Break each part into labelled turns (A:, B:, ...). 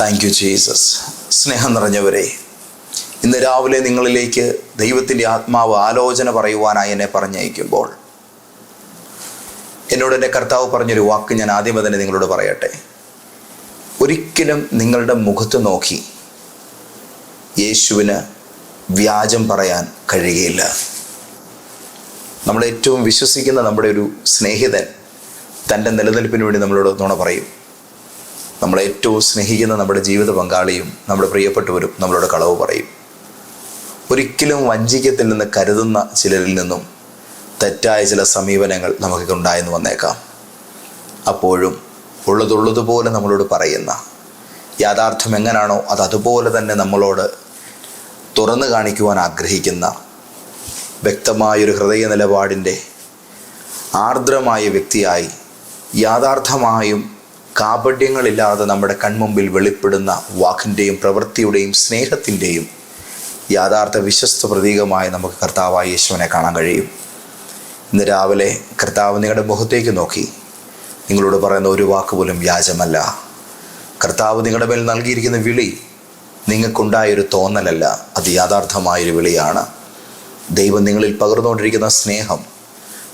A: Thank you Jesus സ്നേഹം നിറഞ്ഞവരെ ഇന്ന് രാവിലെ നിങ്ങളിലേക്ക് ദൈവത്തിന്റെ ആത്മാവ് ആലോചന പറയുവാനായി എന്നെ പറഞ്ഞയക്കുമ്പോൾ എന്നോട് എന്റെ കർത്താവ് പറഞ്ഞൊരു വാക്ക് ഞാൻ ആദ്യമേ തന്നെ നിങ്ങളോട് പറയട്ടെ. ഒരിക്കലും നിങ്ങളുടെ മുഖത്ത് നോക്കി യേശുവിന് വ്യാജം പറയാൻ കഴിയുകയില്ല. നമ്മൾ ഏറ്റവും വിശ്വസിക്കുന്ന നമ്മുടെ ഒരു സ്നേഹിതൻ തന്റെ നിലനിൽപ്പിന് വേണ്ടി നമ്മളോട് നുണ പറയും. നമ്മളെ ഏറ്റവും സ്നേഹിക്കുന്ന നമ്മുടെ ജീവിത പങ്കാളിയും നമ്മുടെ പ്രിയപ്പെട്ടവരും നമ്മളോട് കളവ് പറയും. ഒരിക്കലും വഞ്ചിക്കത്തില്ലെന്ന് കരുതുന്ന ചിലരിൽ നിന്നും തെറ്റായ ചില സമീപനങ്ങൾ നമുക്ക് ഉണ്ടായെന്ന് വന്നേക്കാം. അപ്പോഴും ഉള്ളതുള്ളതുപോലെ നമ്മളോട് പറയുന്ന യാഥാർത്ഥ്യം എങ്ങനാണോ അത് അതുപോലെ തന്നെ നമ്മളോട് തുറന്നു കാണിക്കുവാൻ ആഗ്രഹിക്കുന്ന വ്യക്തമായൊരു ഹൃദയ നിലപാടിന്റെ ആർദ്രമായ വ്യക്തിയായി യാഥാർത്ഥമായും കാപട്യങ്ങളില്ലാതെ നമ്മുടെ കൺമുമ്പിൽ വെളിപ്പെടുന്ന വാക്കിന്റെയും പ്രവൃത്തിയുടെയും സ്നേഹത്തിന്റെയും യാഥാർത്ഥ്യ വിശ്വസ്ത പ്രതീകമായി നമുക്ക് കർത്താവായ യേശുവിനെ കാണാൻ കഴിയും. ഇന്ന് രാവിലെ കർത്താവ് നിങ്ങളുടെ മുഖത്തേക്ക് നോക്കി. നിങ്ങളോട് പറയുന്ന ഒരു വാക്ക് പോലും വ്യാജമല്ല. കർത്താവ് നിങ്ങളുടെ മേൽ നൽകിയിരിക്കുന്ന വിളി നിങ്ങൾക്കുണ്ടായൊരു തോന്നലല്ല. അത് യാഥാർത്ഥമായൊരു വിളിയാണ്. ദൈവം നിങ്ങളിൽ പകർന്നുകൊണ്ടിരിക്കുന്ന സ്നേഹം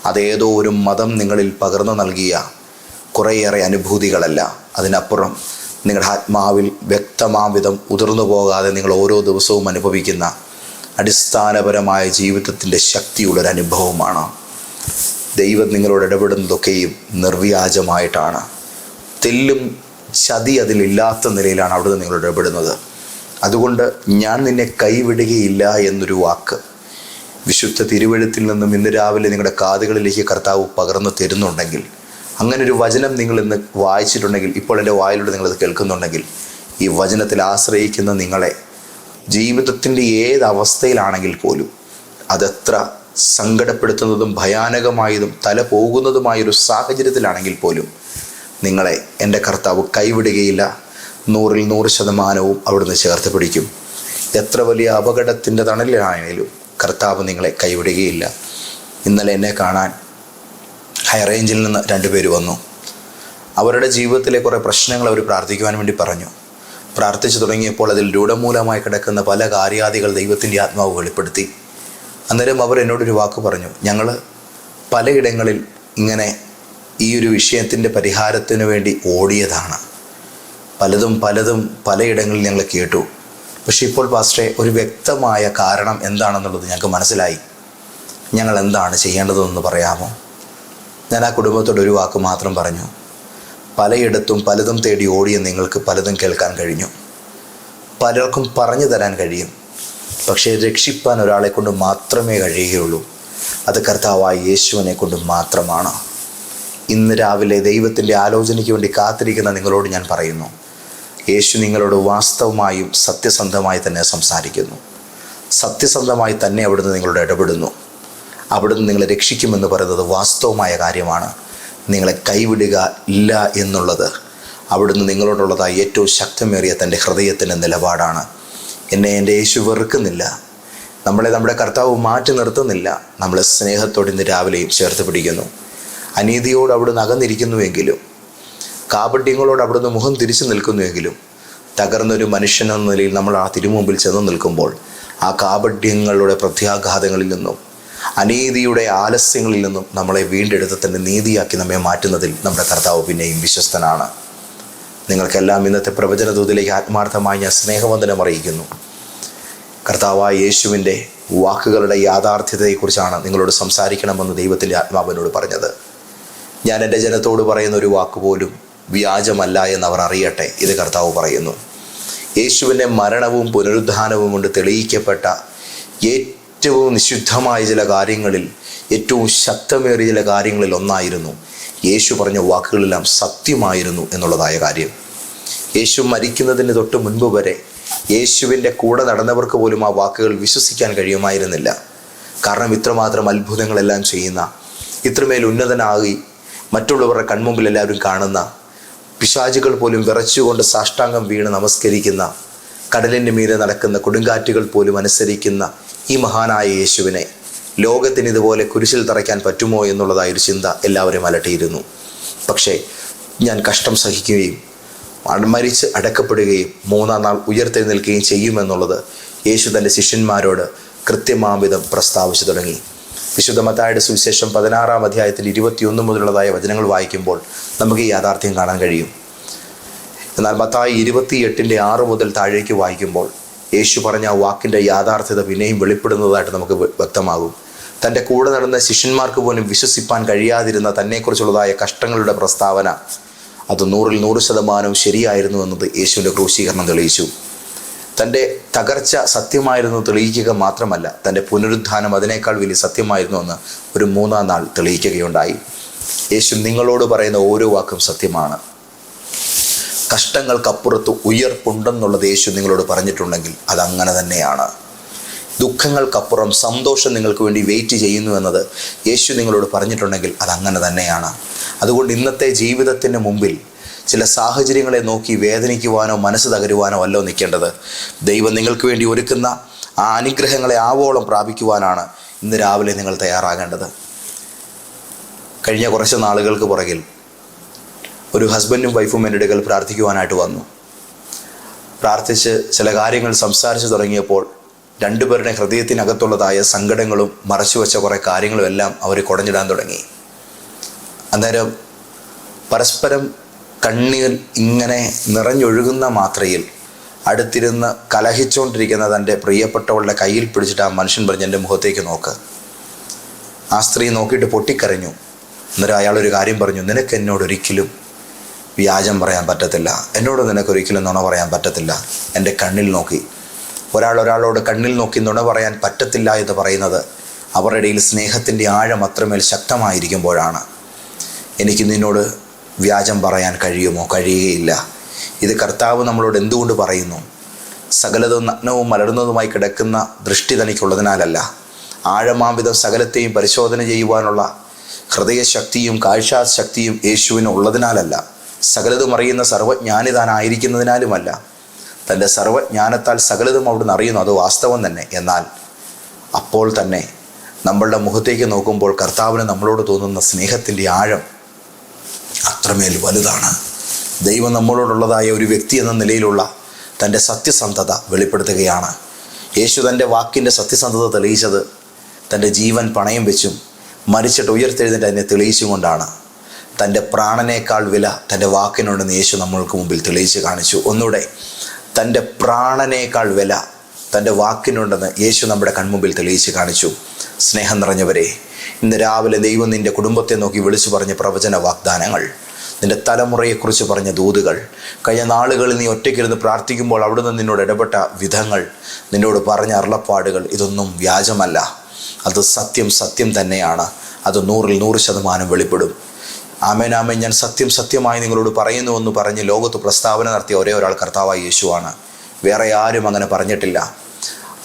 A: അതേതോ ഒരു മതം നിങ്ങളിൽ പകർന്നു നൽകിയ കുറേയേറെ അനുഭൂതികളല്ല. അതിനപ്പുറം നിങ്ങളുടെ ആത്മാവിൽ വ്യക്തമാം വിധം ഉതിർന്നു പോകാതെ നിങ്ങൾ ഓരോ ദിവസവും അനുഭവിക്കുന്ന അടിസ്ഥാനപരമായ ജീവിതത്തിന്റെ ശക്തിയുള്ളൊരു അനുഭവമാണ്. ദൈവം നിങ്ങളോട് ഇടപെടുന്നതൊക്കെയും നിർവ്യാജമായിട്ടാണ്. തെല്ലും ചതി അതിലില്ലാത്ത നിലയിലാണ് അവിടുന്ന് നിങ്ങളോട് ഇടപെടുന്നത്. അതുകൊണ്ട് ഞാൻ നിന്നെ കൈവിടുകയില്ല എന്നൊരു വാക്ക് വിശുദ്ധ തിരുവഴുത്തിൽ നിന്നും ഇന്ന് രാവിലെ നിങ്ങളുടെ കാതുകളിലേക്ക് കർത്താവ് പകർന്നു തരുന്നുണ്ടെങ്കിൽ അങ്ങനെ ഒരു വചനം നിങ്ങൾ ഇന്ന് വായിച്ചിട്ടുണ്ടെങ്കിൽ ഇപ്പോൾ എന്റെ വായിലൂടെ നിങ്ങളത് കേൾക്കുന്നുണ്ടെങ്കിൽ ഈ വചനത്തിൽ ആശ്രയിക്കുന്ന നിങ്ങളെ ജീവിതത്തിന്റെ ഏത് അവസ്ഥയിലാണെങ്കിൽ പോലും അതെത്ര സങ്കടപ്പെടുത്തുന്നതും ഭയാനകമായതും തല പോകുന്നതുമായൊരു സാഹചര്യത്തിലാണെങ്കിൽ പോലും നിങ്ങളെ എന്റെ കർത്താവ് കൈവിടുകയില്ല. നൂറിൽ നൂറ് ശതമാനവും അവിടുന്ന് ചേർത്ത് പിടിക്കും. എത്ര വലിയ അപകടത്തിന്റെ തണലിലാണെങ്കിലും കർത്താവ് നിങ്ങളെ കൈവിടുകയില്ല. ഇന്നലെ എന്നെ കാണാൻ ഹൈറേഞ്ചിൽ നിന്ന് രണ്ടുപേര് വന്നു. അവരുടെ ജീവിതത്തിലെ കുറേ പ്രശ്നങ്ങൾ അവർ പ്രാർത്ഥിക്കുവാൻ വേണ്ടി പറഞ്ഞു. പ്രാർത്ഥിച്ചു തുടങ്ങിയപ്പോൾ അതിൽ രൂഢമൂലമായി കിടക്കുന്ന പല കാര്യാദികൾ ദൈവത്തിന്റെ ആത്മാവ് വെളിപ്പെടുത്തി. അന്നേരം അവർ എന്നോടൊരു വാക്ക് പറഞ്ഞു ഞങ്ങൾ പലയിടങ്ങളിൽ ഇങ്ങനെ ഈ ഒരു വിഷയത്തിന്റെ പരിഹാരത്തിന് വേണ്ടി ഓടിയതാണ്. പലതും പലതും പലയിടങ്ങളിൽ ഞങ്ങൾ കേട്ടു. പക്ഷെ ഇപ്പോൾ പാസ്റ്ററെ ഒരു വ്യക്തമായ കാരണം എന്താണെന്നുള്ളത് ഞങ്ങൾക്ക് മനസ്സിലായി. ഞങ്ങൾ എന്താണ് ചെയ്യേണ്ടതെന്ന് പറയാമോ? ഞാൻ ആ കുടുംബത്തോട് ഒരു വാക്ക് മാത്രം പറഞ്ഞു. പലയിടത്തും പലതും തേടി ഓടിയ നിങ്ങൾക്ക് പലതും കേൾക്കാൻ കഴിഞ്ഞു. പലർക്കും പറഞ്ഞു തരാൻ കഴിയും. പക്ഷേ രക്ഷിപ്പാൻ ഒരാളെ കൊണ്ട് മാത്രമേ കഴിയുകയുള്ളൂ. അത് കർത്താവായ യേശുവിനെ കൊണ്ട് മാത്രമാണ്. ഇന്ന് രാവിലെ ദൈവത്തിന്റെ ആലോചനയ്ക്ക് വേണ്ടി കാത്തിരിക്കുന്ന നിങ്ങളോട് ഞാൻ പറയുന്നു. യേശു നിങ്ങളോട് വാസ്തവമായും സത്യസന്ധമായി തന്നെ സംസാരിക്കുന്നു. സത്യസന്ധമായി തന്നെ അവിടുന്ന് നിങ്ങളോട് ഇടപെടുന്നു. അവിടുന്ന് നിങ്ങളെ രക്ഷിക്കുമെന്ന് പറയുന്നത് വാസ്തവമായ കാര്യമാണ്. നിങ്ങളെ കൈവിടുക ഇല്ല എന്നുള്ളത് അവിടുന്ന് നിങ്ങളോടുള്ളതായി ഏറ്റവും ശക്തമേറിയ തന്റെ ഹൃദയത്തിന്റെ നിലപാടാണ്. എന്നെ എന്റെ യേശു വെറുക്കുന്നില്ല. നമ്മളെ നമ്മുടെ കർത്താവ് മാറ്റി നിർത്തുന്നില്ല. നമ്മളെ സ്നേഹത്തോടെ ഇന്ന് രാവിലെയും ചേർത്ത് പിടിക്കുന്നു. അനീതിയോട് അവിടുന്ന് അകന്നിരിക്കുന്നുവെങ്കിലും കാപട്യങ്ങളോട് അവിടുന്ന് മുഖം തിരിച്ചു നിൽക്കുന്നുവെങ്കിലും തകർന്നൊരു മനുഷ്യൻ എന്ന നിലയിൽ നമ്മൾ ആ തിരുമുമ്പിൽ ചെന്ന് നിൽക്കുമ്പോൾ ആ കാപട്യങ്ങളുടെ പ്രത്യാഘാതങ്ങളിൽ നിന്നും അനീതിയുടെ ആലസ്യങ്ങളിൽ നിന്നും നമ്മളെ വീണ്ടെടുത്ത് തന്നെ നീതിയാക്കി നമ്മെ മാറ്റുന്നതിൽ നമ്മുടെ കർത്താവ് പിന്നെയും വിശ്വസ്തനാണ്. നിങ്ങൾക്കെല്ലാം ഇന്നത്തെ പ്രവചന ദൂതിലേക്ക് ആത്മാർത്ഥമായി ഞാൻ സ്നേഹവന്ദനം അറിയിക്കുന്നു. കർത്താവായ യേശുവിന്റെ വാക്കുകളുടെ യാഥാർത്ഥ്യതയെക്കുറിച്ചാണ് നിങ്ങളോട് സംസാരിക്കണമെന്ന് ദൈവത്തിന്റെ ആത്മാവിനോട് പറഞ്ഞത്. ഞാൻ എന്റെ ജനത്തോട് പറയുന്ന ഒരു വാക്ക് പോലും വ്യാജമല്ല എന്ന് അവർ അറിയട്ടെ ഇത് കർത്താവ് പറയുന്നു. യേശുവിന്റെ മരണവും പുനരുദ്ധാനവും കൊണ്ട് തെളിയിക്കപ്പെട്ട ഏറ്റവും നിശുദ്ധമായ ചില കാര്യങ്ങളിൽ ഏറ്റവും ശക്തമേറിയ ചില കാര്യങ്ങളിൽ ഒന്നായിരുന്നു യേശു പറഞ്ഞ വാക്കുകളെല്ലാം സത്യമായിരുന്നു എന്നുള്ളതായ കാര്യം. യേശു മരിക്കുന്നതിന് തൊട്ട് മുൻപ് വരെ യേശുവിന്റെ കൂടെ നടന്നവർക്ക് പോലും ആ വാക്കുകൾ വിശ്വസിക്കാൻ കഴിയുമായിരുന്നില്ല. കാരണം ഇത്രമാത്രം അത്ഭുതങ്ങളെല്ലാം ചെയ്യുന്ന ഇത്രമേൽ ഉന്നതനാകി മറ്റുള്ളവരുടെ കൺമുമ്പിൽ എല്ലാവരും കാണുന്ന പിശാചുകൾ പോലും വിറച്ചുകൊണ്ട് സാഷ്ടാംഗം വീണ് നമസ്കരിക്കുന്ന കടലിന്റെ മീതെ നടക്കുന്ന കൊടുങ്കാറ്റുകൾ പോലും അനുസരിക്കുന്ന ഈ മഹാനായ യേശുവിനെ ലോകത്തിന് ഇതുപോലെ കുരിശിൽ തറയ്ക്കാൻ പറ്റുമോ എന്നുള്ളതായ ഒരു ചിന്ത എല്ലാവരും അലട്ടിയിരുന്നു. പക്ഷേ ഞാൻ കഷ്ടം സഹിക്കുകയും മരിച്ച് അടക്കപ്പെടുകയും മൂന്നാം നാൾ ഉയർത്തെഴുന്നേൽക്കുകയും ചെയ്യുമെന്നുള്ളത് യേശു തന്റെ ശിഷ്യന്മാരോട് കൃത്യമാംവിധം പ്രസ്താവിച്ചു തുടങ്ങി. വിശുദ്ധ മത്തായുടെ സുവിശേഷം പതിനാറാം അധ്യായത്തിൽ ഇരുപത്തിയൊന്ന് മുതലുള്ളതായ വചനങ്ങൾ വായിക്കുമ്പോൾ നമുക്ക് ഈ യാഥാർത്ഥ്യം കാണാൻ കഴിയും. എന്നാൽ മത്തായി ഇരുപത്തിയെട്ടിന്റെ ആറ് മുതൽ താഴേക്ക് വായിക്കുമ്പോൾ യേശു പറഞ്ഞ ആ വാക്കിന്റെ യാഥാർത്ഥ്യത പിന്നെയും വെളിപ്പെടുന്നതായിട്ട് നമുക്ക് വ്യക്തമാകും. തന്റെ കൂടെ നടന്ന ശിഷ്യന്മാർക്ക് പോലും വിശ്വസിപ്പാൻ കഴിയാതിരുന്ന തന്നെക്കുറിച്ചുള്ളതായ കഷ്ടങ്ങളുടെ പ്രസ്താവന അത് നൂറിൽ നൂറ് ശതമാനവും ശരിയായിരുന്നു എന്നത് യേശുവിന്റെ ക്രൂശീകരണം തെളിയിച്ചു. തന്റെ തകർച്ച സത്യമായിരുന്നു തെളിയിക്കുക മാത്രമല്ല തന്റെ പുനരുദ്ധാനം അതിനേക്കാൾ വലിയ സത്യമായിരുന്നു എന്ന് ഒരു മൂന്നാം നാൾ തെളിയിക്കുകയുണ്ടായി. യേശു നിങ്ങളോട് പറയുന്ന ഓരോ വാക്കും സത്യമാണ്. കഷ്ടങ്ങൾക്കപ്പുറത്ത് ഉയർപ്പുണ്ടെന്നുള്ള യേശു നിങ്ങളോട് പറഞ്ഞിട്ടുണ്ടെങ്കിൽ അത് അങ്ങനെ തന്നെയാണ്. ദുഃഖങ്ങൾക്കപ്പുറം സന്തോഷം നിങ്ങൾക്ക് വേണ്ടി വെയിറ്റ് ചെയ്യുന്നു എന്നത് യേശു നിങ്ങളോട് പറഞ്ഞിട്ടുണ്ടെങ്കിൽ അതങ്ങനെ തന്നെയാണ്. അതുകൊണ്ട് ഇന്നത്തെ ജീവിതത്തിന് മുമ്പിൽ ചില സാഹചര്യങ്ങളെ നോക്കി വേദനിക്കുവാനോ മനസ്സ് തകരുവാനോ അല്ലോ നിൽക്കേണ്ടത്. ദൈവം നിങ്ങൾക്ക് വേണ്ടി ഒരുക്കുന്ന ആ അനുഗ്രഹങ്ങളെ ആവോളം പ്രാപിക്കുവാനാണ് ഇന്ന് രാവിലെ നിങ്ങൾ തയ്യാറാകേണ്ടത്. കഴിഞ്ഞ കുറച്ച് നാളുകൾക്ക് പുറകിൽ ഒരു ഹസ്ബൻഡും വൈഫും എന്റെ അടുക്കൽ പ്രാർത്ഥിക്കുവാനായിട്ട് വന്നു. പ്രാർത്ഥിച്ച് ചില കാര്യങ്ങൾ സംസാരിച്ചു തുടങ്ങിയപ്പോൾ രണ്ടുപേരുടെ ഹൃദയത്തിനകത്തുള്ളതായ സങ്കടങ്ങളും മറച്ചുവെച്ച കുറേ കാര്യങ്ങളും എല്ലാം അവർ കുടഞ്ഞിടാൻ തുടങ്ങി. അന്നേരം പരസ്പരം കണ്ണീർ ഇങ്ങനെ നിറഞ്ഞൊഴുകുന്ന മാത്രയിൽ അടുത്തിരുന്ന് കലഹിച്ചുകൊണ്ടിരിക്കുന്ന തന്റെ പ്രിയപ്പെട്ടവളുടെ കയ്യിൽ പിടിച്ചിട്ട് ആ മനുഷ്യൻ പറഞ്ഞ് എന്റെ മുഖത്തേക്ക് നോക്ക്. ആ സ്ത്രീ നോക്കിയിട്ട് പൊട്ടിക്കരഞ്ഞു. അന്നേരം അയാളൊരു കാര്യം പറഞ്ഞു നിനക്ക് എന്നോട് ഒരിക്കലും വ്യാജം പറയാൻ പറ്റത്തില്ല. എന്നോട് നിനക്ക് ഒരിക്കലും നുണ പറയാൻ പറ്റത്തില്ല. എന്റെ കണ്ണിൽ നോക്കി. ഒരാൾ ഒരാളോട് കണ്ണിൽ നോക്കി നുണ പറയാൻ പറ്റത്തില്ല എന്ന് പറയുന്നത് അവരുടെ ഇടയിൽ സ്നേഹത്തിന്റെ ആഴം അത്രമേൽ ശക്തമായിരിക്കുമ്പോഴാണ്. എനിക്ക് നിന്നോട് വ്യാജം പറയാൻ കഴിയുമോ? കഴിയുകയില്ല. ഇത് കർത്താവ് നമ്മളോട് എന്തുകൊണ്ട് പറയുന്നു? സകലതും നഗ്നവും മലർന്നതുമായി കിടക്കുന്ന ദൃഷ്ടി തനിക്കുള്ളതിനാലല്ല. ആഴമാംവിധം സകലത്തെയും പരിശോധന ചെയ്യുവാനുള്ള ഹൃദയശക്തിയും കാഴ്ചാശക്തിയും യേശുവിന് ഉള്ളതിനാലല്ല. സകലതും അറിയുന്ന സർവജ്ഞാനി താനായിരിക്കുന്നതിനാലുമല്ല തന്റെ സർവജ്ഞാനത്താൽ സകലതും അവിടുന്ന് അറിയുന്നു അത് വാസ്തവം തന്നെ. എന്നാൽ അപ്പോൾ തന്നെ നമ്മളുടെ മുഖത്തേക്ക് നോക്കുമ്പോൾ കർത്താവിന് നമ്മളോട് തോന്നുന്ന സ്നേഹത്തിന്റെ ആഴം അത്രമേൽ വലുതാണ്. ദൈവം നമ്മളോടുള്ളതായ ഒരു വ്യക്തി എന്ന നിലയിലുള്ള തന്റെ സത്യസന്ധത വെളിപ്പെടുത്തുകയാണ്. യേശു തന്റെ വാക്കിന്റെ സത്യസന്ധത തെളിയിച്ചത് തന്റെ ജീവൻ പണയം വെച്ചും മരിച്ചിട്ട് ഉയർത്തെഴുന്നേറ്റ് അതിനെ തെളിയിച്ചും കൊണ്ടാണ് തന്റെ പ്രാണനേക്കാൾ വില തന്റെ വാക്കിനുണ്ടെന്ന് യേശു നമ്മൾക്ക് മുമ്പിൽ തെളിയിച്ച് കാണിച്ചു. ഒന്നുകൂടെ തന്റെ പ്രാണനേക്കാൾ വില തന്റെ വാക്കിനുണ്ടെന്ന് യേശു നമ്മുടെ കൺമുമ്പിൽ തെളിയിച്ച് കാണിച്ചു. സ്നേഹം നിറഞ്ഞവരെ ഇന്ന് രാവിലെ ദൈവം നിന്റെ കുടുംബത്തെ നോക്കി വിളിച്ചു പറഞ്ഞ പ്രവചന വാഗ്ദാനങ്ങൾ നിന്റെ തലമുറയെക്കുറിച്ച് പറഞ്ഞ ദൂതുകൾ കഴിഞ്ഞ നാളുകളിൽ നീ ഒറ്റയ്ക്കിരുന്ന് പ്രാർത്ഥിക്കുമ്പോൾ അവിടുന്ന് നിന്നോട് ഇടപെട്ട വിധങ്ങൾ നിന്നോട് പറഞ്ഞ അരുളപ്പാടുകൾ ഇതൊന്നും വ്യാജമല്ല. അത് സത്യം സത്യം തന്നെയാണ്. അത് നൂറിൽ നൂറ് ശതമാനം വെളിപ്പെടും. ആമേൻ ഞാൻ സത്യം സത്യമായി നിങ്ങളോട് പറയുന്നു എന്ന് പറഞ്ഞ് ലോകത്ത് പ്രസ്താവന നടത്തിയ ഒരേ ഒരാൾ കർത്താവായ യേശുവാണ്. വേറെ ആരും അങ്ങനെ പറഞ്ഞിട്ടില്ല.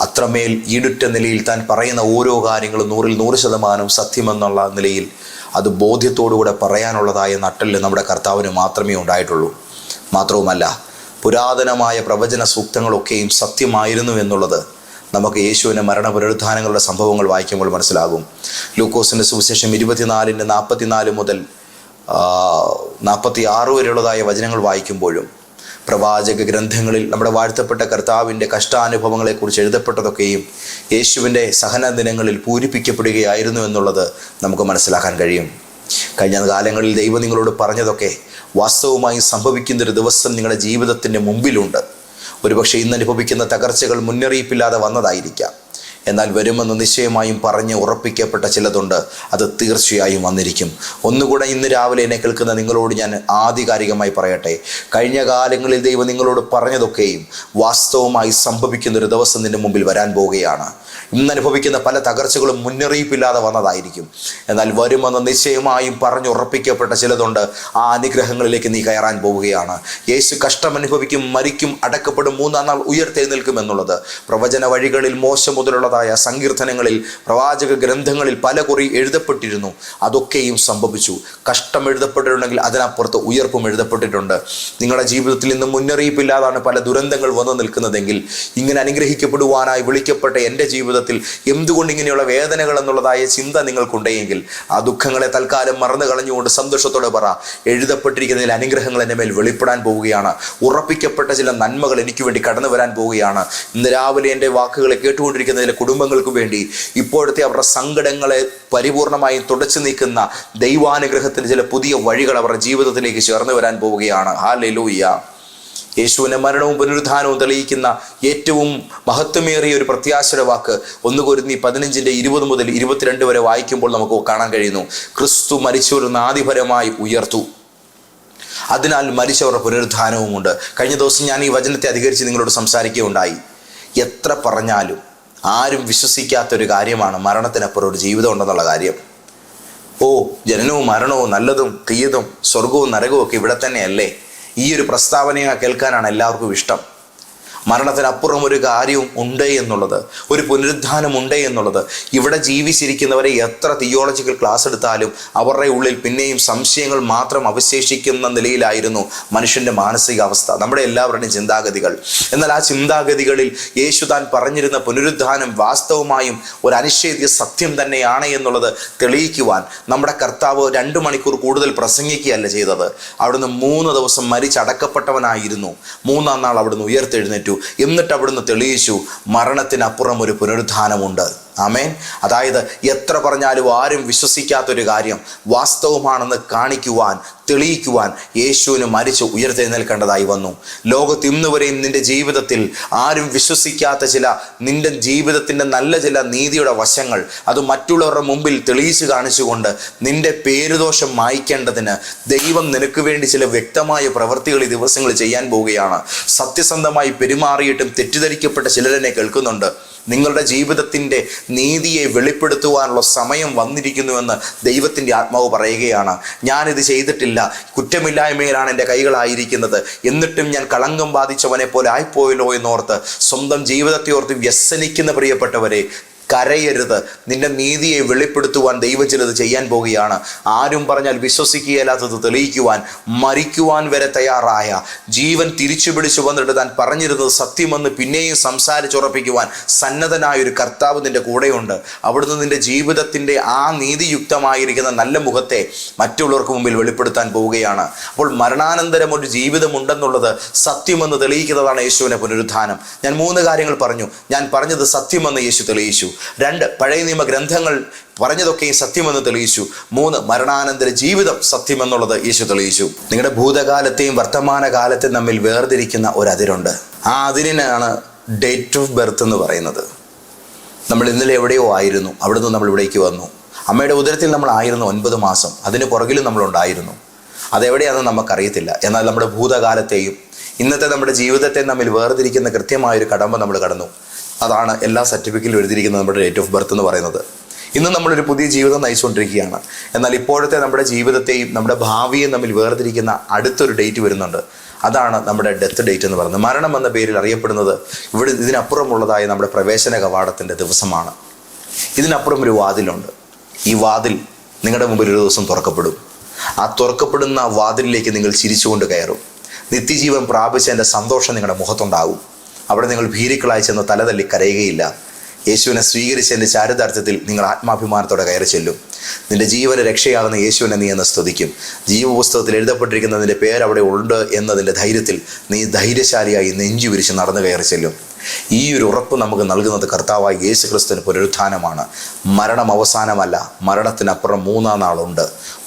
A: അത്രമേൽ ഈടുറ്റ നിലയിൽ താൻ പറയുന്ന ഓരോ കാര്യങ്ങളും നൂറിൽ നൂറ് ശതമാനം സത്യമെന്നുള്ള നിലയിൽ അത് ബോധ്യത്തോടുകൂടെ പറയാനുള്ളതായ നട്ടൽ നമ്മുടെ കർത്താവിന് മാത്രമേ ഉണ്ടായിട്ടുള്ളൂ. മാത്രവുമല്ല പുരാതനമായ പ്രവചന സൂക്തങ്ങളൊക്കെയും സത്യമായിരുന്നു എന്നുള്ളത് നമുക്ക് യേശുവിന്റെ മരണ പുനരുദ്ധാനങ്ങളുടെ സംഭവങ്ങൾ വായിക്കുമ്പോൾ മനസ്സിലാകും. ലൂക്കോസിന്റെ സുവിശേഷം ഇരുപത്തിനാലിന്റെ നാൽപ്പത്തിനാല് മുതൽ നാൽപ്പത്തി ആറ് വരെയുള്ളതായ വചനങ്ങൾ വായിക്കുമ്പോഴും പ്രവാചക ഗ്രന്ഥങ്ങളിൽ നമ്മുടെ വാഴ്ത്തപ്പെട്ട കർത്താവിന്റെ കഷ്ടാനുഭവങ്ങളെക്കുറിച്ച് എഴുതപ്പെട്ടതൊക്കെയും യേശുവിന്റെ സഹന ദിനങ്ങളിൽ പൂരിപ്പിക്കപ്പെടുകയായിരുന്നു എന്നുള്ളത് നമുക്ക് മനസ്സിലാക്കാൻ കഴിയും. കഴിഞ്ഞ കാലങ്ങളിൽ ദൈവം നിങ്ങളോട് പറഞ്ഞതൊക്കെ വാസ്തവമായി സംഭവിക്കുന്ന ഒരു ദിവസം നിങ്ങളുടെ ജീവിതത്തിന്റെ മുമ്പിലുണ്ട്. ഒരുപക്ഷെ ഇന്ന് അനുഭവിക്കുന്ന തകർച്ചകൾ മുന്നറിയിപ്പില്ലാതെ വന്നതായിരിക്കാം. എന്നാൽ വരുമെന്ന് നിശ്ചയമായും പറഞ്ഞ് ഉറപ്പിക്കപ്പെട്ട ചിലതുണ്ട്. അത് തീർച്ചയായും വന്നിരിക്കും. ഒന്നുകൂടെ ഇന്ന് രാവിലെ എന്നെ കേൾക്കുന്ന നിങ്ങളോട് ഞാൻ ആധികാരികമായി പറയട്ടെ. കഴിഞ്ഞ കാലങ്ങളിൽ ദൈവം നിങ്ങളോട് പറഞ്ഞതൊക്കെയും വാസ്തവമായി സംഭവിക്കുന്ന ഒരു ദിവസം നിന്റെ മുമ്പിൽ വരാൻ പോവുകയാണ്. ഇന്ന് അനുഭവിക്കുന്ന പല തകർച്ചകളും മുന്നറിയിപ്പില്ലാതെ വന്നതായിരിക്കും. എന്നാൽ വരുമെന്ന് നിശ്ചയമായും പറഞ്ഞുറപ്പിക്കപ്പെട്ട ചിലതുണ്ട്. ആ അനുഗ്രഹങ്ങളിലേക്ക് നീ കയറാൻ പോവുകയാണ്. യേശു കഷ്ടം അനുഭവിക്കും മരിക്കും അടക്കപ്പെടും മൂന്നാം നാൾ ഉയർത്തെഴുന്നേൽക്കും എന്നുള്ളത്. പ്രവചന വഴികളിൽ മോശം മുതലുള്ള എന്നുള്ളതായ സങ്കീർത്തനങ്ങളിൽ പ്രവാചക ഗ്രന്ഥങ്ങളിൽ പല കുറി എഴുതപ്പെട്ടിരുന്നു. അതൊക്കെയും സംഭവിച്ചു. കഷ്ടം എഴുതപ്പെട്ടിട്ടുണ്ടെങ്കിൽ അതിനപ്പുറത്ത് ഉയർപ്പും എഴുതപ്പെട്ടിട്ടുണ്ട്. നിങ്ങളുടെ ജീവിതത്തിൽ ഇന്ന് മുന്നറിയിപ്പില്ലാതാണ് പല ദുരന്തങ്ങൾ വന്നു നിൽക്കുന്നതെങ്കിൽ ഇങ്ങനെ അനുഗ്രഹിക്കപ്പെടുവാനായി വിളിക്കപ്പെട്ട എന്റെ ജീവിതത്തിൽ എന്തുകൊണ്ട് ഇങ്ങനെയുള്ള വേദനകൾ എന്നുള്ളതായ ചിന്ത നിങ്ങൾക്കുണ്ടെങ്കിൽ ആ ദുഃഖങ്ങളെ തൽക്കാലം മറന്നു കളഞ്ഞുകൊണ്ട് സന്തോഷത്തോടെ പറ. എഴുതപ്പെട്ടിരിക്കുന്നതിൽ അനുഗ്രഹങ്ങൾ എന്റെ മേൽ വെളിപ്പെടാൻ പോവുകയാണ്. ഉറപ്പിക്കപ്പെട്ട ചില നന്മകൾ എനിക്ക് വേണ്ടി കടന്നു വരാൻ പോവുകയാണ്. ഇന്ന് രാവിലെ എന്റെ വാക്കുകളെ കേട്ടുകൊണ്ടിരിക്കുന്ന ചില കുടുംബങ്ങൾക്ക് വേണ്ടി ഇപ്പോഴത്തെ അവരുടെ സങ്കടങ്ങളെ പരിപൂർണമായും തുടച്ചു നീക്കുന്ന ദൈവാനുഗ്രഹത്തിന്റെ ചില പുതിയ വഴികൾ അവരുടെ ജീവിതത്തിലേക്ക് ചേർന്ന് വരാൻ പോവുകയാണ്. ഹാ ലൂയ്യ യേശുവിന്റെ മരണവും പുനരുദ്ധാനവും തെളിയിക്കുന്ന ഏറ്റവും മഹത്വമേറിയ ഒരു പ്രത്യാശയുടെ വാക്ക് ഒന്ന് കൊരുന്നി പതിനഞ്ചിന്റെ ഇരുപത് മുതൽ ഇരുപത്തിരണ്ട് വരെ വായിക്കുമ്പോൾ നമുക്ക് കാണാൻ കഴിയുന്നു. ക്രിസ്തു മരിച്ചൊരു നാദിപരമായി ഉയർത്തു. അതിനാൽ മരിച്ചവരുടെ പുനരുദ്ധാനവുമുണ്ട്. കഴിഞ്ഞ ദിവസം ഞാൻ ഈ വചനത്തെ അധികരിച്ച് നിങ്ങളോട് സംസാരിക്കുകയുണ്ടായി. എത്ര പറഞ്ഞാലും ആരും വിശ്വസിക്കാത്തൊരു കാര്യമാണ് മരണത്തിനപ്പുറം ഒരു ജീവിതം ഉണ്ടെന്നുള്ള കാര്യം. ഓ ജനനവും മരണവും നല്ലതും തീയതും സ്വർഗവും നരകവും ഒക്കെ ഇവിടെ തന്നെയല്ലേ? ഈ ഒരു പ്രസ്താവനയെ കേൾക്കാനാണ് എല്ലാവർക്കും ഇഷ്ടം. മരണത്തിനപ്പുറം ഒരു കാര്യവും ഉണ്ട് എന്നുള്ളത് ഒരു പുനരുദ്ധാനം ഉണ്ട് എന്നുള്ളത് ഇവിടെ ജീവിച്ചിരിക്കുന്നവരെ എത്ര തിയോളജിക്കൽ ക്ലാസ് എടുത്താലും അവരുടെ ഉള്ളിൽ പിന്നെയും സംശയങ്ങൾ മാത്രം അവശേഷിക്കുന്ന നിലയിലായിരുന്നു മനുഷ്യന്റെ മാനസികാവസ്ഥ നമ്മുടെ എല്ലാവരുടെയും ചിന്താഗതികൾ. എന്നാൽ ആ ചിന്താഗതികളിൽ യേശു താൻ പറഞ്ഞിരുന്ന പുനരുദ്ധാനം വാസ്തവമായും ഒരു അനിഷേധ്യ സത്യം തന്നെയാണ് എന്നുള്ളത് തെളിയിക്കുവാൻ നമ്മുടെ കർത്താവ് രണ്ട് മണിക്കൂർ കൂടുതൽ പ്രസംഗിക്കുകയല്ല ചെയ്തത്. അവിടുന്ന് മൂന്ന് ദിവസം മരിച്ചടക്കപ്പെട്ടവനായിരുന്നു മൂന്നാം നാൾ അവിടുന്ന് ഉയർത്തെഴുന്നേറ്റു. എന്നിട്ട് അവിടുന്ന് തെളിയിച്ചു മരണത്തിനപ്പുറം ഒരു പുനരുദ്ധാനമുണ്ട് ആമേൻ. അതായത് എത്ര പറഞ്ഞാലും ആരും വിശ്വസിക്കാത്തൊരു കാര്യം വാസ്തവമാണെന്ന് കാണിക്കുവാൻ തെളിയിക്കുവാൻ യേശുവിന് മരിച്ച് ഉയർത്തെഴുന്നേൽക്കേണ്ടതായി വന്നു. ലോകത്ത് ഇന്ന് വരെയും നിന്റെ ജീവിതത്തിൽ ആരും വിശ്വസിക്കാത്ത ചില നിന്റെ ജീവിതത്തിന്റെ നല്ല ചില നീതിയുടെ വശങ്ങൾ അത് മറ്റുള്ളവരുടെ മുമ്പിൽ തെളിയിച്ച് കാണിച്ചുകൊണ്ട് നിന്റെ പേരുദോഷം മായ്ക്കേണ്ടതിന് ദൈവം നിനക്ക് വേണ്ടി ചില വ്യക്തമായ പ്രവൃത്തികൾ ഈ ദിവസങ്ങൾ ചെയ്യാൻ പോവുകയാണ്. സത്യസന്ധമായി പെരുമാറിയിട്ടും തെറ്റിദ്ധരിക്കപ്പെട്ട ചിലരെന്നെ കേൾക്കുന്നുണ്ട്. നിങ്ങളുടെ ജീവിതത്തിന്റെ നീതിയെ വെളിപ്പെടുത്തുവാനുള്ള സമയം വന്നിരിക്കുന്നുവെന്ന് ദൈവത്തിന്റെ ആത്മാവ് പറയുകയാണ്. ഞാനിത് ചെയ്തിട്ടില്ല. കുറ്റമില്ലായ്മയിലാണ് എന്റെ കൈകളായിരിക്കുന്നത്. എന്നിട്ടും ഞാൻ കളങ്കം ബാധിച്ചവനെ പോലെ ആയിപ്പോയല്ലോ എന്നോർത്ത് സ്വന്തം ജീവിതത്തെ ഓർത്ത് വ്യസനിക്കുന്ന പ്രിയപ്പെട്ടവരെ കരയരുത്. നിന്റെ നീതിയെ വെളിപ്പെടുത്തുവാൻ ദൈവം ചിലത് ചെയ്യാൻ പോവുകയാണ് ആരും പറഞ്ഞാൽ വിശ്വസിക്കുകയല്ലാത്തത് തെളിയിക്കുവാൻ മരിക്കുവാൻ വരെ തയ്യാറായ ജീവൻ തിരിച്ചു പിടിച്ചു വന്നിട്ട് താൻ പറഞ്ഞിരുന്നത് സത്യമെന്ന് പിന്നെയും സംസാരിച്ചുറപ്പിക്കുവാൻ സന്നദ്ധനായ ഒരു കർത്താവ് നിന്റെ കൂടെയുണ്ട്. അവിടുന്ന് നിന്റെ ജീവിതത്തിന്റെ ആ നീതിയുക്തമായിരിക്കുന്ന നല്ല മുഖത്തെ മറ്റുള്ളവർക്ക് മുമ്പിൽ വെളിപ്പെടുത്താൻ പോവുകയാണ്. അപ്പോൾ മരണാനന്തരം ഒരു ജീവിതമുണ്ടെന്നുള്ളത് സത്യമെന്ന് തെളിയിക്കുന്നതാണ് യേശുവിനെ പുനരുദ്ധാനം. ഞാൻ മൂന്ന് കാര്യങ്ങൾ പറഞ്ഞു. ഞാൻ പറഞ്ഞത് സത്യമെന്ന് യേശു തെളിയിച്ചു. രണ്ട് പഴയ നിയമ ഗ്രന്ഥങ്ങൾ പറഞ്ഞതൊക്കെയും സത്യമെന്ന് തെളിയിച്ചു. മൂന്ന് മരണാനന്തര ജീവിതം സത്യമെന്നുള്ളത് യേശു തെളിയിച്ചു. നിങ്ങളുടെ ഭൂതകാലത്തെയും വർത്തമാനകാലത്തെയും തമ്മിൽ വേർതിരിക്കുന്ന ഒരു അതിരുണ്ട് ആ അതിരിനാണ് ഡേറ്റ് ഓഫ് ബർത്ത് എന്ന് പറയുന്നത്. നമ്മൾ ഇന്നലെ എവിടെയോ ആയിരുന്നു. അവിടുന്ന് നമ്മൾ ഇവിടേക്ക് വന്നു. അമ്മയുടെ ഉദരത്തിൽ നമ്മൾ ആയിരുന്നു ഒൻപത് മാസം. അതിന് പുറകിലും നമ്മളുണ്ടായിരുന്നു അതെവിടെയാണെന്ന് നമുക്കറിയത്തില്ല. എന്നാൽ നമ്മുടെ ഭൂതകാലത്തെയും ഇന്നത്തെ നമ്മുടെ ജീവിതത്തെ തമ്മിൽ വേർതിരിക്കുന്ന കൃത്യമായൊരു കടമ്പ നമ്മൾ കടന്നു. അതാണ് എല്ലാ സർട്ടിഫിക്കറ്റിലും എഴുതിയിരിക്കുന്നത് നമ്മുടെ ഡേറ്റ് ഓഫ് ബർത്ത് എന്ന് പറയുന്നത്. ഇന്ന് നമ്മളൊരു പുതിയ ജീവിതം നയിച്ചുകൊണ്ടിരിക്കുകയാണ്. എന്നാൽ ഇപ്പോഴത്തെ നമ്മുടെ ജീവിതത്തെയും നമ്മുടെ ഭാവിയെയും തമ്മിൽ വേർതിരിക്കുന്ന അടുത്തൊരു ഡേറ്റ് വരുന്നുണ്ട്. അതാണ് നമ്മുടെ ഡെത്ത് ഡേറ്റ് എന്ന് പറയുന്നത്. മരണം എന്ന പേരിൽ അറിയപ്പെടുന്നത് ഇവിടെ ഇതിനപ്പുറമുള്ളതായ നമ്മുടെ പ്രവേശന കവാടത്തിന്റെ ദിവസമാണ്. ഇതിനപ്പുറം ഒരു വാതിലുണ്ട്. ഈ വാതിൽ നിങ്ങളുടെ മുമ്പിൽ ഒരു ദിവസം തുറക്കപ്പെടും. ആ തുറക്കപ്പെടുന്ന വാതിലിലേക്ക് നിങ്ങൾ ചിരിച്ചുകൊണ്ട് കയറും. നിത്യജീവൻ പ്രാപിച്ചതിന്റെ സന്തോഷം നിങ്ങളുടെ മുഖത്തുണ്ടാകും. അവിടെ നിങ്ങൾ ഭീരുക്കളായി ചെന്ന് തലതല്ലി കരയുകയില്ല. യേശുവിനെ സ്വീകരിച്ചതിന്റെ ചാരിതാർത്ഥ്യത്തിൽ നിങ്ങൾ ആത്മാഭിമാനത്തോടെ കയറി ചെല്ലും. നിന്റെ ജീവന് രക്ഷയാകുന്ന യേശുവിനെ നീ എന്ന് സ്തുതിക്കും. ജീവപുസ്തകത്തിൽ എഴുതപ്പെട്ടിരിക്കുന്ന നിന്റെ പേര് അവിടെ ഉണ്ട് എന്നതിന്റെ ധൈര്യത്തിൽ നീ ധൈര്യശാലിയായി നെഞ്ചു വിരിച്ച് നടന്നു കയറി ചെല്ലും. ഈ ഒരു ഉറപ്പ് നമുക്ക് നൽകുന്നത് കർത്താവായി യേശു ക്രിസ്തുവിന് പുനരുത്ഥാനമാണ്. മരണം അവസാനമല്ല മരണത്തിനപ്പുറം മൂന്നാം നാളുണ്ട്.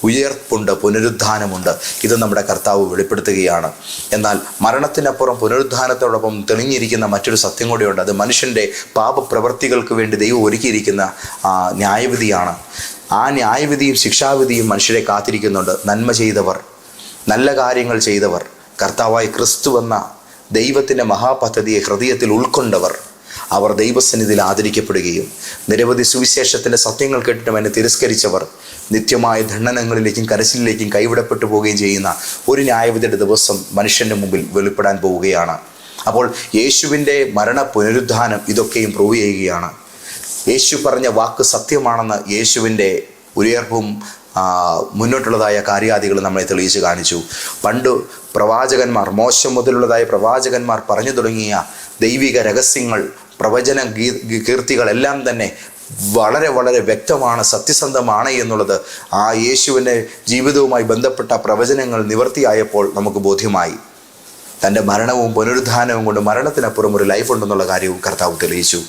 A: ഉയർപ്പുണ്ട് പുനരുദ്ധാനമുണ്ട് ഇത് നമ്മുടെ കർത്താവ് വെളിപ്പെടുത്തുകയാണ്. എന്നാൽ മരണത്തിനപ്പുറം പുനരുദ്ധാനത്തോടൊപ്പം തെളിഞ്ഞിരിക്കുന്ന മറ്റൊരു സത്യം കൂടിയുണ്ട്. അത് മനുഷ്യന്റെ പാപപ്രവൃത്തികൾക്ക് വേണ്ടി ദൈവം ഒരുക്കിയിരിക്കുന്ന ന്യായവിധിയാണ്. ആ ന്യായവിധിയും ശിക്ഷാവിധിയും മനുഷ്യരെ കാത്തിരിക്കുന്നുണ്ട്. നന്മ ചെയ്തവർ നല്ല കാര്യങ്ങൾ ചെയ്തവർ കർത്താവായി ക്രിസ്തു എന്ന ദൈവത്തിന്റെ മഹാപദ്ധതിയെ ഹൃദയത്തിൽ ഉൾക്കൊണ്ടവർ അവർ ദൈവസന്നിധിയിൽ ആദരിക്കപ്പെടുകയും നിരവധി സുവിശേഷത്തിന്റെ സത്യങ്ങൾ കേട്ടിട്ടും എന്നെ തിരസ്കരിച്ചവർ നിത്യമായ ദണ്ഡനങ്ങളിലേക്കും കരച്ചിലേക്കും കൈവിടപ്പെട്ടു പോവുകയും ചെയ്യുന്ന ഒരു ന്യായവിധിയുടെ ദിവസം മനുഷ്യന്റെ മുമ്പിൽ വെളിപ്പെടാൻ പോവുകയാണ്. അപ്പോൾ യേശുവിന്റെ മരണ പുനരുദ്ധാനം ഇതൊക്കെയും പ്രൂവ് ചെയ്യുകയാണ്. യേശു പറഞ്ഞ വാക്ക് സത്യമാണെന്ന് യേശുവിന്റെ ഉയർപ്പും മുന്നോട്ടുള്ളതായ കാര്യാദികൾ നമ്മളെ തെളിയിച്ച് കാണിച്ചു. പണ്ട് പ്രവാചകന്മാർ മോശം മുതലുള്ളതായ പ്രവാചകന്മാർ പറഞ്ഞു തുടങ്ങിയ ദൈവിക രഹസ്യങ്ങൾ പ്രവചന ഗീ- കീർത്തികളെല്ലാം തന്നെ വളരെ വളരെ വ്യക്തമാണ് സത്യസന്ധമാണ് എന്നുള്ളത് ആ യേശുവിന്റെ ജീവിതവുമായി ബന്ധപ്പെട്ട പ്രവചനങ്ങൾ നിവർത്തിയായപ്പോൾ നമുക്ക് ബോധ്യമായി. തന്റെ മരണവും പുനരുദ്ധാനവും കൊണ്ട് മരണത്തിനപ്പുറം ഒരു ലൈഫ് ഉണ്ടെന്നുള്ള കാര്യവും കർത്താവ് തെളിയിച്ചു.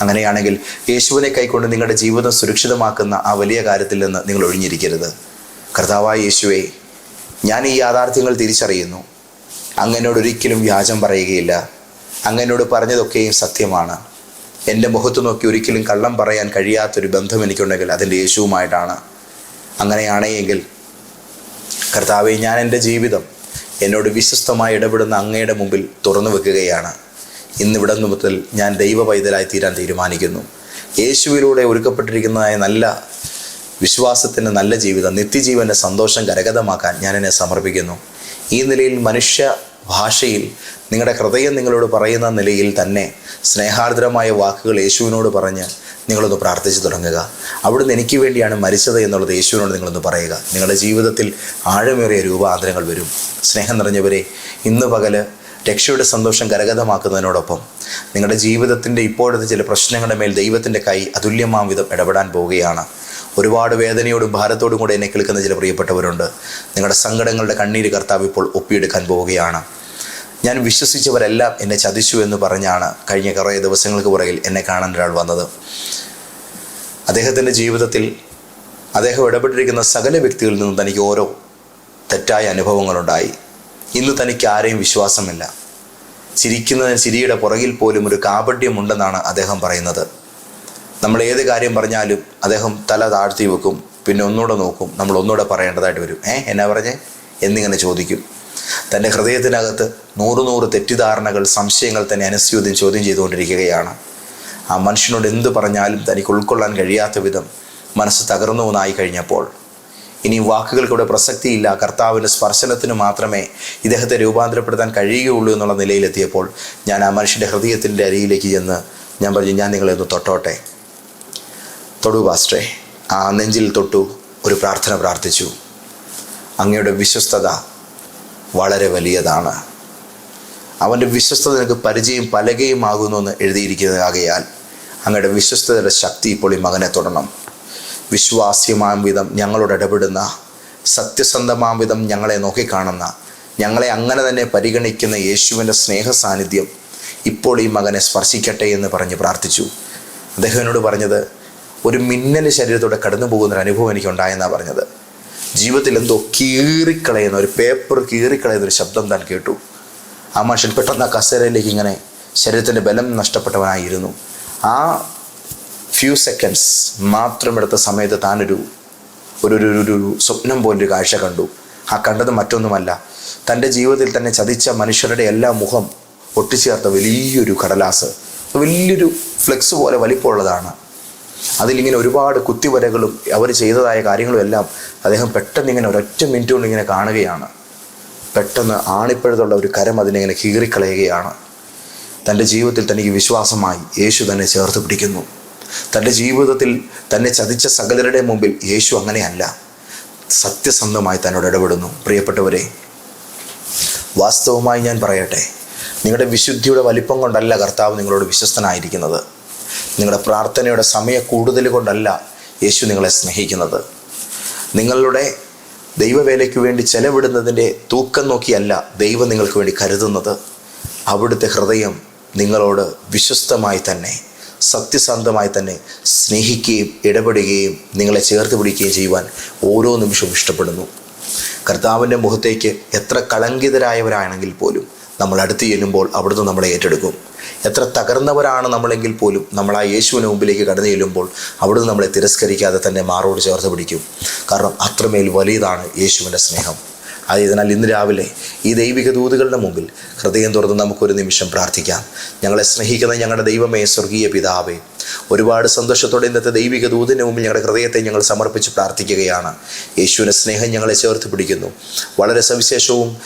A: അങ്ങനെയാണെങ്കിൽ യേശുവിനെ കൈക്കൊണ്ട് നിങ്ങളുടെ ജീവിതം സുരക്ഷിതമാക്കുന്ന ആ വലിയ കാര്യത്തിൽ നിന്ന് നിങ്ങൾ ഒഴിഞ്ഞിരിക്കരുത്. കർത്താവായ യേശുവേ ഞാൻ ഈ യാഥാർത്ഥ്യങ്ങൾ തിരിച്ചറിയുന്നു. അങ്ങനോട് ഒരിക്കലും വ്യാജം പറയുകയില്ല. അങ്ങനോട് പറഞ്ഞതൊക്കെയും സത്യമാണ്. എന്റെ മുഖത്ത് നോക്കി ഒരിക്കലും കള്ളം പറയാൻ കഴിയാത്തൊരു ബന്ധം എനിക്കുണ്ടെങ്കിൽ അതിന്റെ യേശുവുമായിട്ടാണ്. അങ്ങനെയാണെങ്കിൽ കർത്താവെ ഞാൻ എന്റെ ജീവിതം എന്നോട് വിശ്വസ്തമായി ഇടപെടുന്ന അങ്ങയുടെ മുമ്പിൽ തുറന്നു വെക്കുകയാണ്. ഇന്നിവിടെ മുതൽ ഞാൻ ദൈവ പൈതലായി തീരാൻ തീരുമാനിക്കുന്നു. യേശുവിലൂടെ ഒരുക്കപ്പെട്ടിരിക്കുന്നതായ നല്ല വിശ്വാസത്തിന്റെ നല്ല ജീവിതം നിത്യജീവന്റെ സന്തോഷം കരഗതമാക്കാൻ ഞാൻ എന്നെ സമർപ്പിക്കുന്നു. ഈ നിലയിൽ മനുഷ്യ ഭാഷയിൽ നിങ്ങളുടെ ഹൃദയം നിങ്ങളോട് പറയുന്ന നിലയിൽ തന്നെ സ്നേഹാർദ്രമായ വാക്കുകൾ യേശുവിനോട് പറഞ്ഞ് നിങ്ങളൊന്ന് പ്രാർത്ഥിച്ചു തുടങ്ങുക. അവിടുന്ന് എനിക്ക് വേണ്ടിയാണ് മരിച്ചത് എന്നുള്ളത് യേശുവിനോട് നിങ്ങളൊന്ന് പറയുക. നിങ്ങളുടെ ജീവിതത്തിൽ ആഴമേറിയ രൂപാന്തരങ്ങൾ വരും. സ്നേഹം നിറഞ്ഞവരെ ഇന്ന് പകൽ രക്ഷയുടെ സന്തോഷം കരഗതമാക്കുന്നതിനോടൊപ്പം നിങ്ങളുടെ ജീവിതത്തിന്റെ ഇപ്പോഴത്തെ ചില പ്രശ്നങ്ങളുടെ മേൽ ദൈവത്തിന്റെ കൈ അതുല്യമാം വിധം ഇടപെടാൻ പോവുകയാണ്. ഒരുപാട് വേദനയോടും ഭാരത്തോടും കൂടെ എന്നെ കേൾക്കുന്ന ചില പ്രിയപ്പെട്ടവരുണ്ട്. നിങ്ങളുടെ സങ്കടങ്ങളുടെ കണ്ണീര് കർത്താവ് ഇപ്പോൾ ഒപ്പിയെടുക്കാൻ പോവുകയാണ്. ഞാൻ വിശ്വസിച്ചവരെല്ലാം എന്നെ ചതിച്ചു എന്ന് പറഞ്ഞാണ് കഴിഞ്ഞ കുറേ ദിവസങ്ങൾക്ക് പുറകിൽ എന്നെ കാണാൻ ഒരാൾ വന്നത്. അദ്ദേഹത്തിന്റെ ജീവിതത്തിൽ അദ്ദേഹം ഇടപെട്ടിരിക്കുന്ന സകല വ്യക്തികളിൽ നിന്നും തനിക്ക് ഓരോ തെറ്റായ അനുഭവങ്ങളുണ്ടായി. ഇന്ന് തനിക്ക് ആരെയും വിശ്വാസമില്ല. ചിരിക്കുന്നതിന് ചിരിയുടെ പുറകിൽ പോലും ഒരു കാപട്യമുണ്ടെന്നാണ് അദ്ദേഹം പറയുന്നത്. നമ്മൾ ഏത് കാര്യം പറഞ്ഞാലും അദ്ദേഹം തല താഴ്ത്തി വെക്കും പിന്നെ ഒന്നുകൂടെ നോക്കും നമ്മൾ ഒന്നുകൂടെ പറയേണ്ടതായിട്ട് വരും. ഏ എന്നാ പറഞ്ഞേ? എന്നിങ്ങനെ ചോദിക്കും. തന്റെ ഹൃദയത്തിനകത്ത് നൂറ് നൂറ് തെറ്റിദ്ധാരണകൾ സംശയങ്ങൾ തന്നെ അനുസ്യൂതം ചോദ്യം ചെയ്തുകൊണ്ടിരിക്കുകയാണ്. ആ മനുഷ്യനോട് എന്ത് പറഞ്ഞാലും തനിക്ക് ഉൾക്കൊള്ളാൻ കഴിയാത്ത വിധം മനസ്സ് തകർന്നു എന്നായി കഴിഞ്ഞപ്പോൾ ഇനി വാക്കുകൾക്കൂടെ പ്രസക്തിയില്ല. കർത്താവിന്റെ സ്പർശനത്തിന് മാത്രമേ ഇദ്ദേഹത്തെ രൂപാന്തരപ്പെടുത്താൻ കഴിയുകയുള്ളൂ എന്നുള്ള നിലയിലെത്തിയപ്പോൾ ഞാൻ ആ മനുഷ്യന്റെ ഹൃദയത്തിന്റെ അരിയിലേക്ക് ചെന്ന് ഞാൻ പറഞ്ഞു ഞാൻ നിങ്ങളെ ഒന്ന് തൊട്ടോട്ടെ. തൊടു പാസ്റ്റേ ആ നെഞ്ചിൽ തൊട്ടു ഒരു പ്രാർത്ഥന പ്രാർത്ഥിച്ചു. അങ്ങയുടെ വിശ്വസ്തത വളരെ വലിയതാണ്. അവന്റെ വിശ്വസ്തത നിനക്ക് പരിചയം പലകയുമാകുന്നു എന്ന് എഴുതിയിരിക്കുന്നതാകയാൽ അങ്ങയുടെ വിശ്വസ്തതയുടെ ശക്തി ഇപ്പോൾ ഈ മകനെ തൊടണം. വിശ്വാസ്യമാം വിധം ഞങ്ങളോട് ഇടപെടുന്ന സത്യസന്ധമാം വിധം ഞങ്ങളെ നോക്കിക്കാണുന്ന ഞങ്ങളെ അങ്ങനെ തന്നെ പരിഗണിക്കുന്ന യേശുവിന്റെ സ്നേഹ സാന്നിധ്യം ഇപ്പോൾ ഈ മകനെ സ്പർശിക്കട്ടെ എന്ന് പറഞ്ഞ് പ്രാർത്ഥിച്ചു. അദ്ദേഹം എന്നോട് പറഞ്ഞത് ഒരു മിന്നൽ ശരീരത്തോടെ കടന്നു പോകുന്നൊരു അനുഭവം എനിക്കുണ്ടായെന്നാണ് പറഞ്ഞത്. ജീവിതത്തിൽ എന്തോ കീറിക്കളയുന്ന ഒരു പേപ്പർ കീറിക്കളയുന്ന ഒരു ശബ്ദം താൻ കേട്ടു. ആ മനുഷ്യൻ പെട്ടെന്ന് ആ കസേരയിലേക്ക് ഇങ്ങനെ ശരീരത്തിന്റെ ബലം നഷ്ടപ്പെട്ടവനായിരുന്നു. ആ ഫ്യൂ സെക്കൻഡ്സ് മാത്രം എടുത്ത സമയത്ത് താനൊരു ഒരു ഒരു ഒരു- സ്വപ്നം പോലൊരു കാഴ്ച കണ്ടു. ആ കണ്ടത് മറ്റൊന്നുമല്ല തന്റെ ജീവിതത്തിൽ തന്നെ ചതിച്ച മനുഷ്യരുടെ എല്ലാ മുഖം ഒട്ടിച്ചേർത്ത വലിയൊരു കടലാസ്. വലിയൊരു ഫ്ലെക്സ് പോലെ വലിപ്പമുള്ളതാണ്. അതിലിങ്ങനെ ഒരുപാട് കുത്തിവരകളും അവർ ചെയ്തതായ കാര്യങ്ങളും എല്ലാം അദ്ദേഹം പെട്ടെന്ന് ഇങ്ങനെ ഒരൊറ്റ മിനിറ്റ് കൊണ്ട് ഇങ്ങനെ കാണുകയാണ്. പെട്ടെന്ന് ആണിപ്പഴുതുള്ള ഒരു കരം അതിനെങ്ങനെ കീറിക്കളയുകയാണ്. തന്റെ ജീവിതത്തിൽ തനിക്ക് വിശ്വാസമായി യേശു തന്നെ ചേർത്ത് പിടിക്കുന്നു. തന്റെ ജീവിതത്തിൽ തന്നെ ചതിച്ച സകലരുടെ മുമ്പിൽ യേശു അങ്ങനെയല്ല. സത്യസന്ധമായി തന്നോട് ഇടപെടുന്നു. പ്രിയപ്പെട്ടവരെ വാസ്തവമായി ഞാൻ പറയട്ടെ നിങ്ങളുടെ വിശുദ്ധിയുടെ വലിപ്പം കൊണ്ടല്ല കർത്താവ് നിങ്ങളോട് വിശ്വസ്തനായിരിക്കുന്നത്. നിങ്ങളുടെ പ്രാർത്ഥനയുടെ സമയ കൂടുതൽ കൊണ്ടല്ല യേശു നിങ്ങളെ സ്നേഹിക്കുന്നത്. നിങ്ങളുടെ ദൈവവേലയ്ക്ക് വേണ്ടി ചെലവിടുന്നതിന്റെ തൂക്കം നോക്കിയല്ല ദൈവം നിങ്ങൾക്ക് വേണ്ടി കരുതുന്നത്. അവിടുത്തെ ഹൃദയം നിങ്ങളോട് വിശ്വസ്തമായി തന്നെ സത്യസന്ധമായി തന്നെ സ്നേഹിക്കുകയും ഇടപെടുകയും നിങ്ങളെ ചേർത്ത് പിടിക്കുകയും ചെയ്യുവാൻ ഓരോ നിമിഷവും ഇഷ്ടപ്പെടുന്നു. കർത്താവിന്റെ മുഖത്തേക്ക് എത്ര കളങ്കിതരായവരാണെങ്കിൽ പോലും നമ്മൾ അടുത്ത് ചെല്ലുമ്പോൾ അവിടുന്ന് നമ്മളെ ഏറ്റെടുക്കും. എത്ര തകർന്നവരാണ് നമ്മളെങ്കിൽ പോലും നമ്മൾ ആ യേശുവിന് മുമ്പിലേക്ക് കടന്നു ചെല്ലുമ്പോൾ അവിടുന്ന് നമ്മളെ തിരസ്കരിക്കാതെ തന്നെ മാറോട് ചേർത്ത് പിടിക്കും. കാരണം അത്രമേൽ വലിയതാണ് യേശുവിന്റെ സ്നേഹം. ആയതിനാൽ ഇന്ന് രാവിലെ ഈ ദൈവിക ദൂതുകളുടെ മുമ്പിൽ ഹൃദയം തുറന്ന് നമുക്കൊരു നിമിഷം പ്രാർത്ഥിക്കാം. ഞങ്ങളെ സ്നേഹിക്കുന്ന ഞങ്ങളുടെ ദൈവമേ സ്വർഗീയ പിതാവേ ഒരുപാട് സന്തോഷത്തോടെ ഇന്നത്തെ ദൈവിക ദൂതിന് മുമ്പിൽ ഞങ്ങളുടെ ഹൃദയത്തെ ഞങ്ങൾ സമർപ്പിച്ച് പ്രാർത്ഥിക്കുകയാണ്. യേശുവിന്റെ സ്നേഹം ഞങ്ങളെ ചേർത്ത് പിടിക്കുന്നു. വളരെ സവിശേഷവും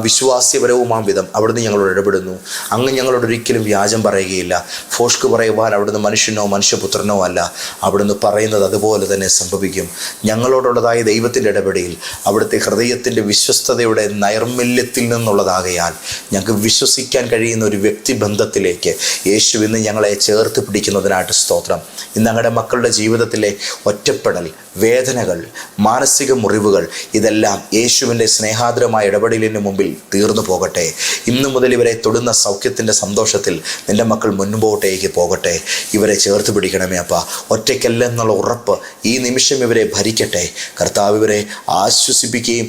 A: വിശ്വാസ്യപരവുമാം വിധം അവിടുന്ന് ഞങ്ങളോട് ഇടപെടുന്നു. അങ്ങ് ഞങ്ങളോട് ഒരിക്കലും വ്യാജം പറയുകയില്ല. ഫോഷ്ക്ക് പറയുവാൻ അവിടുന്ന് മനുഷ്യനോ മനുഷ്യപുത്രനോ അല്ല. അവിടുന്ന് പറയുന്നത് അതുപോലെ തന്നെ സംഭവിക്കും. ഞങ്ങളോടുള്ളതായ ദൈവത്തിന്റെ ഇടപെടയിൽ അവിടുത്തെ ഹൃദയത്തിന്റെ വിശ്വസ്തതയുടെ നൈർമല്യത്തിൽ നിന്നുള്ളതാകയാൽ ഞങ്ങൾക്ക് വിശ്വസിക്കാൻ കഴിയുന്ന ഒരു വ്യക്തിബന്ധത്തിലേക്ക് യേശു ഇന്ന് ഞങ്ങളെ ചേർത്ത് പിടിക്കുന്നതിനായിട്ട് സ്തോത്രം. ഇന്ന് ഞങ്ങളുടെ മക്കളുടെ ജീവിതത്തിലെ ഒറ്റപ്പെടൽ വേദനകൾ മാനസിക മുറിവുകൾ ഇതെല്ലാം യേശുവിന്റെ സ്നേഹാദരമായ ഇടപെടലിന് മുമ്പിൽ തീർന്നു പോകട്ടെ. ഇന്നു മുതൽ ഇവരെ തൊടുന്ന സൗഖ്യത്തിന്റെ സന്തോഷത്തിൽ നിന്റെ മക്കൾ മുൻപോട്ടേക്ക് പോകട്ടെ. ഇവരെ ചേർത്ത് പിടിക്കണമേ അപ്പ. ഒറ്റയ്ക്കല്ല എന്നുള്ള ഉറപ്പ് ഈ നിമിഷം ഇവരെ ഭരിക്കട്ടെ. കർത്താവ് ഇവരെ ആശ്വസിപ്പിക്കുകയും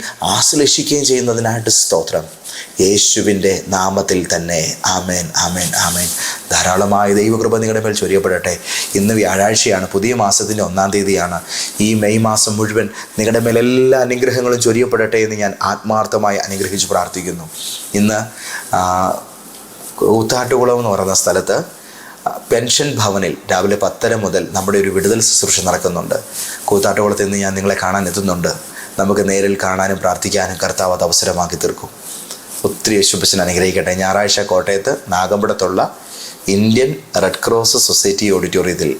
A: ആശ്ലേഷിക്കുകയും ചെയ്യുന്നതിനായിട്ട് സ്തോത്രം. യേശുവിന്റെ നാമത്തിൽ തന്നെ ആമേൻ ആമേൻ ആമേൻ. ധാരാളമായ ദൈവകൃപ നിങ്ങളുടെ മേൽ ചൊരിയപ്പെടട്ടെ. ഇന്ന് വ്യാഴാഴ്ചയാണ് പുതിയ മാസത്തിന്റെ ഒന്നാം തീയതിയാണ്. ഈ മെയ് മാസം മുഴുവൻ നിങ്ങളുടെ മേൽ എല്ലാ അനുഗ്രഹങ്ങളും ചൊരിയപ്പെടട്ടെ എന്ന് ഞാൻ ആത്മാർത്ഥമായി അനുഗ്രഹിച്ച് പ്രാർത്ഥിക്കുന്നു. ഇന്ന് കൂത്താട്ടുകുളം എന്ന് പറയുന്ന സ്ഥലത്ത് പെൻഷൻ ഭവനിൽ രാവിലെ പത്തര മുതൽ നമ്മുടെ ഒരു വിടുതൽ ശുശ്രൂഷ നടക്കുന്നുണ്ട്. കൂത്താട്ടുകുളത്ത് നിന്ന് ഞാൻ നിങ്ങളെ കാണാൻ എത്തുന്നുണ്ട്. നമുക്ക് നേരിൽ കാണാനും പ്രാർത്ഥിക്കാനും കർത്താവ് അത് അവസരമാക്കി തീർക്കും. ഒത്തിരി യേശുബസിന് അനുഗ്രഹിക്കട്ടെ. ഞായറാഴ്ച കോട്ടയത്ത് നാഗമ്പടത്തുള്ള ഇന്ത്യൻ റെഡ് ക്രോസ് സൊസൈറ്റി ഓഡിറ്റോറിയത്തിൽ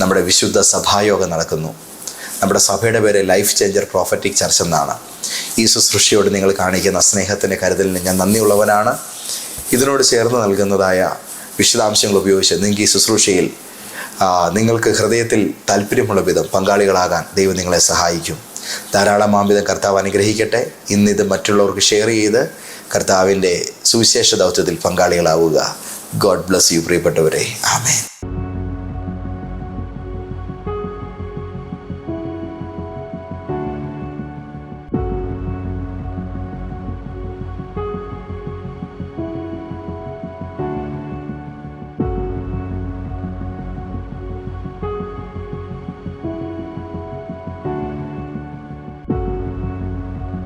A: നമ്മുടെ വിശുദ്ധ സഭായോഗം നടക്കുന്നു. നമ്മുടെ സഭയുടെ പേര് ലൈഫ് ചേഞ്ചർ പ്രോഫറ്റിക് ചർച്ച് എന്നാണ്. ഈ ശുശ്രൂഷയോട് നിങ്ങൾ കാണിക്കുന്ന സ്നേഹത്തിന്റെ കരുതലിന് ഞാൻ നന്ദിയുള്ളവനാണ്. ഇതിനോട് ചേർന്ന് നൽകുന്നതായ വിശദാംശങ്ങൾ ഉപയോഗിച്ച് നിങ്ങൾക്ക് ഈ ശുശ്രൂഷയിൽ നിങ്ങൾക്ക് ഹൃദയത്തിൽ താല്പര്യമുള്ള വിധം പങ്കാളികളാകാൻ ദൈവം നിങ്ങളെ സഹായിക്കും. ധാരാളം ആംവിധം കർത്താവ് അനുഗ്രഹിക്കട്ടെ. ഇന്നിത് മറ്റുള്ളവർക്ക് ഷെയർ ചെയ്ത് കർത്താവിന്റെ സുവിശേഷ ദൗത്യത്തിൽ പങ്കാളികളാവുക. ഗോഡ് ബ്ലസ് യു പ്രിയപ്പെട്ടവരെ. ആമേൻ